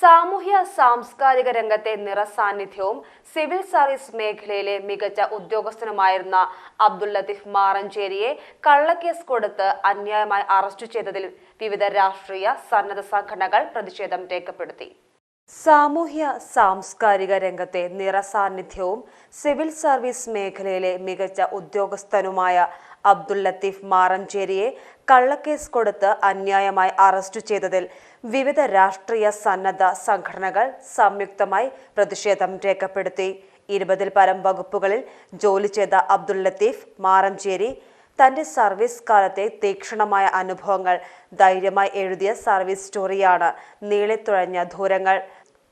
സാമൂഹ്യ സാംസ്കാരിക രംഗത്തെ നിറസാന്നിധ്യവും സിവിൽ സർവീസ് മേഖലയിലെ മികച്ച ഉദ്യോഗസ്ഥനുമായിരുന്ന അബ്ദുൽ ലത്തീഫ് മാറഞ്ചേരിയെ കള്ളക്കേസ് കൊടുത്ത് അന്യായമായി അറസ്റ്റ് ചെയ്തതിൽ വിവിധ രാഷ്ട്രീയ സന്നദ്ധ സംഘടനകൾ പ്രതിഷേധം രേഖപ്പെടുത്തി. സാമൂഹ്യ സാംസ്കാരിക രംഗത്തെ നിറസാന്നിധ്യവും സിവിൽ സർവീസ് മേഖലയിലെ മികച്ച ഉദ്യോഗസ്ഥനുമായ അബ്ദുൽ ലത്തീഫ് മാറഞ്ചേരിയെ കള്ളക്കേസ് കൊടുത്ത് അന്യായമായി അറസ്റ്റ് ചെയ്തതിൽ വിവിധ രാഷ്ട്രീയ സന്നദ്ധ സംഘടനകൾ സംയുക്തമായി പ്രതിഷേധം രേഖപ്പെടുത്തി. ഇരുപതിൽ പരം വകുപ്പുകളിൽ ജോലി ചെയ്ത അബ്ദുൽ ലത്തീഫ് മാറഞ്ചേരി തന്റെ സർവീസ് കാലത്തെ തീക്ഷണമായ അനുഭവങ്ങൾ ധൈര്യമായി എഴുതിയ സർവീസ് സ്റ്റോറിയാണ്. നീളിത്തുഴഞ്ഞ ദൂരങ്ങൾ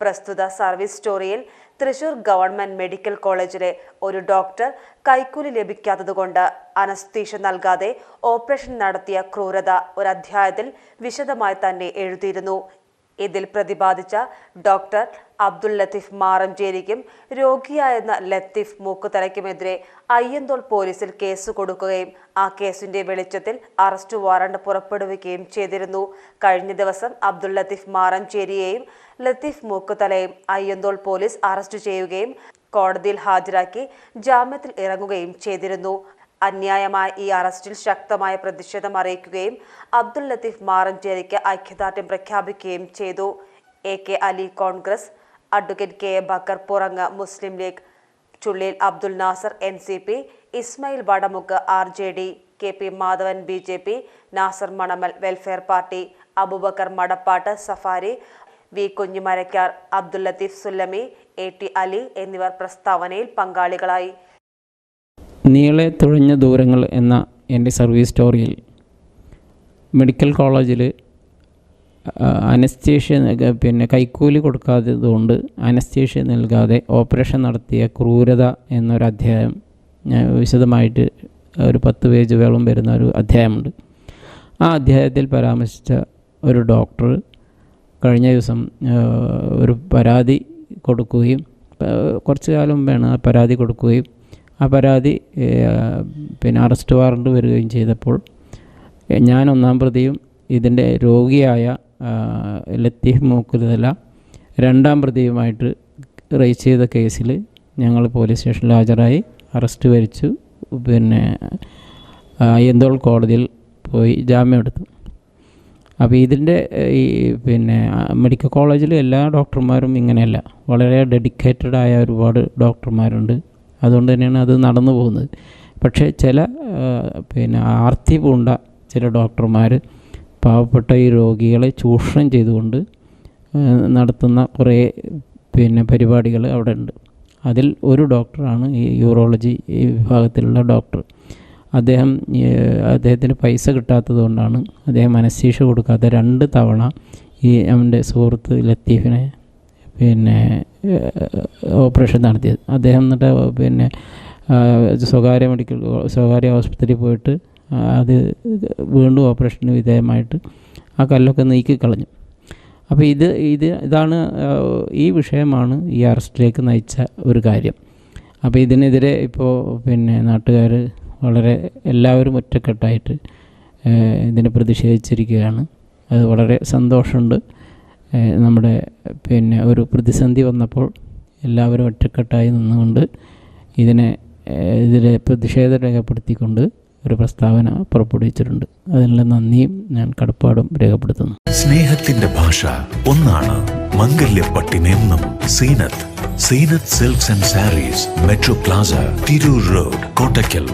പ്രസ്തുത സർവീസ് സ്റ്റോറിയിൽ തൃശൂർ ഗവൺമെന്റ് മെഡിക്കൽ കോളേജിലെ ഒരു ഡോക്ടർ കൈക്കൂലി ലഭിക്കാത്തതുകൊണ്ട് അനസ്തീഷ നൽകാതെ ഓപ്പറേഷൻ നടത്തിയ ക്രൂരത ഒരു അധ്യായത്തിൽ വിശദമായി തന്നെ എഴുതിയിരുന്നു. ഇതിൽ പ്രതിപാദിച്ച ഡോക്ടർ അബ്ദുൽ ലത്തീഫ് മാറഞ്ചേരിക്കും രോഗിയായിരുന്ന ലത്തീഫ് മൂക്കുതലയ്ക്കുമെതിരെ അയ്യന്തോൾ പോലീസിൽ കേസ് കൊടുക്കുകയും ആ കേസിന്റെ വെളിച്ചത്തിൽ അറസ്റ്റ് വാറണ്ട് പുറപ്പെടുവിക്കുകയും ചെയ്തിരുന്നു. കഴിഞ്ഞ ദിവസം അബ്ദുൽ ലത്തീഫ് മാറഞ്ചേരിയെയും ലത്തീഫ് മൂക്കുതലയും അയ്യന്തോൾ പോലീസ് അറസ്റ്റ് ചെയ്യുകയും കോടതിയിൽ ഹാജരാക്കി ജാമ്യത്തിൽ ഇറങ്ങുകയും ചെയ്തിരുന്നു. അന്യായമായ ഈ അറസ്റ്റിൽ ശക്തമായ പ്രതിഷേധം അറിയിക്കുകയും അബ്ദുൽ ലത്തീഫ് മാറഞ്ചേരിക്ക് ഐക്യദാർഢ്യം പ്രഖ്യാപിക്കുകയും ചെയ്തു. A K Ali Congress advocate K A Bakkar Purangu Muslim League. Chullil Abdul Nasar N C P. Ismail Vadamukku R J D. K P Madhavan B J P. Nasar Manamal Welfare Party. Abubakar Madappattu Safari. V Kunjumarakkar Abdul Latheef Sullami A T Ali എന്നിവർ പ്രസ്താവനയിൽ പങ്കാളികളായി. നീളെ തുഴഞ്ഞ ദൂരങ്ങൾ എന്ന എന്റെ service സ്റ്റോറിയിൽ medical കോളേജിൽ അനസ്തേഷ്യ പിന്നെ കൈക്കൂലി കൊടുക്കാത്തതുകൊണ്ട് അനസ്തേഷ്യ നൽകാതെ ഓപ്പറേഷൻ നടത്തിയ ക്രൂരത എന്നൊരു അധ്യായം വിശദമായിട്ട് ഒരു പത്ത് പേജ് വേളം വരുന്ന ഒരു അധ്യായമുണ്ട്. ആ അധ്യായത്തിൽ പരാമർശിച്ച ഒരു ഡോക്ടർ കഴിഞ്ഞ ദിവസം ഒരു പരാതി കൊടുക്കുകയും കുറച്ച് കാലം വേണം ആ പരാതി കൊടുക്കുകയും ആ പരാതി പിന്നെ അറസ്റ്റ് വാറണ്ട് വരികയും ചെയ്തപ്പോൾ ഞാൻ ഒന്നാം പ്രതിയും ഇതിന്റെ രോഗിയായ ലത്തീഫ് മൂക്കുരുതല രണ്ടാം പ്രതിയുമായിട്ട് റേസ് ചെയ്ത കേസിൽ ഞങ്ങൾ പോലീസ് സ്റ്റേഷനിൽ ഹാജരായി. അറസ്റ്റ് വരിച്ചു. പിന്നെ എന്തോൾ കോടതിയിൽ പോയി ജാമ്യം എടുത്തു. അപ്പോൾ ഇതിന്റെ ഈ പിന്നെ മെഡിക്കൽ കോളേജിൽ എല്ലാ ഡോക്ടർമാരും ഇങ്ങനെയല്ല. വളരെ ഡെഡിക്കേറ്റഡ് ആയ ഒരുപാട് ഡോക്ടർമാരുണ്ട്. അതുകൊണ്ട് തന്നെയാണ് അത് നടന്നു പോകുന്നത്. പക്ഷേ ചില പിന്നെ ആർത്തി പൂണ്ട ചില ഡോക്ടർമാർ പാവപ്പെട്ട ഈ രോഗികളെ ചൂഷണം ചെയ്തുകൊണ്ട് നടത്തുന്ന കുറേ പിന്നെ പരിപാടികൾ അവിടെ ഉണ്ട്. അതിൽ ഒരു ഡോക്ടറാണ് ഈ യൂറോളജി വിഭാഗത്തിലുള്ള ഡോക്ടർ. അദ്ദേഹം അദ്ദേഹത്തിന് പൈസ കിട്ടാത്തത് കൊണ്ടാണ് അദ്ദേഹം അനസ്തീഷ കൊടുക്കാത്ത രണ്ട് തവണ ഈ അവന്റെ സുഹൃത്ത് ലത്തീഫിനെ പിന്നെ ഓപ്പറേഷൻ നടത്തിയത്. അദ്ദേഹം എന്നിട്ട് പിന്നെ സ്വകാര്യ മെഡിക്കൽ സ്വകാര്യ ആശുപത്രിയിൽ പോയിട്ട് അത് വീണ്ടും ഓപ്പറേഷന് വിധേയമായിട്ട് ആ കല്ലൊക്കെ നീക്കി കളഞ്ഞു അപ്പോൾ ഇത് ഇത് ഇതാണ് ഈ വിഷയമാണ് ഈ അറസ്റ്റിലേക്ക് നയിച്ച ഒരു കാര്യം. അപ്പോൾ ഇതിനെതിരെ ഇപ്പോൾ പിന്നെ നാട്ടുകാർ വളരെ എല്ലാവരും ഒറ്റക്കെട്ടായിട്ട് ഇതിനെ പ്രതിഷേധിച്ചിരിക്കുകയാണ്. അത് വളരെ സന്തോഷമുണ്ട്. നമ്മുടെ പിന്നെ ഒരു പ്രതിസന്ധി വന്നപ്പോൾ എല്ലാവരും ഒറ്റക്കെട്ടായി നിന്നുകൊണ്ട് ഇതിനെ ഇതിൽ പ്രതിഷേധം രേഖപ്പെടുത്തിക്കൊണ്ട് ഒരു പ്രസ്താവന പുറപ്പെടുവിച്ചിട്ടുണ്ട്. അതിനുള്ള നന്ദിയും ഞാൻ കടപ്പാടും രേഖപ്പെടുത്തുന്നു. സ്നേഹത്തിന്റെ ഭാഷ ഒന്നാണ് മംഗല്യപ്പട്ടിനെന്നും Zeenath. Zeenath silks and sarees metro plaza Tirur road Kottakkal.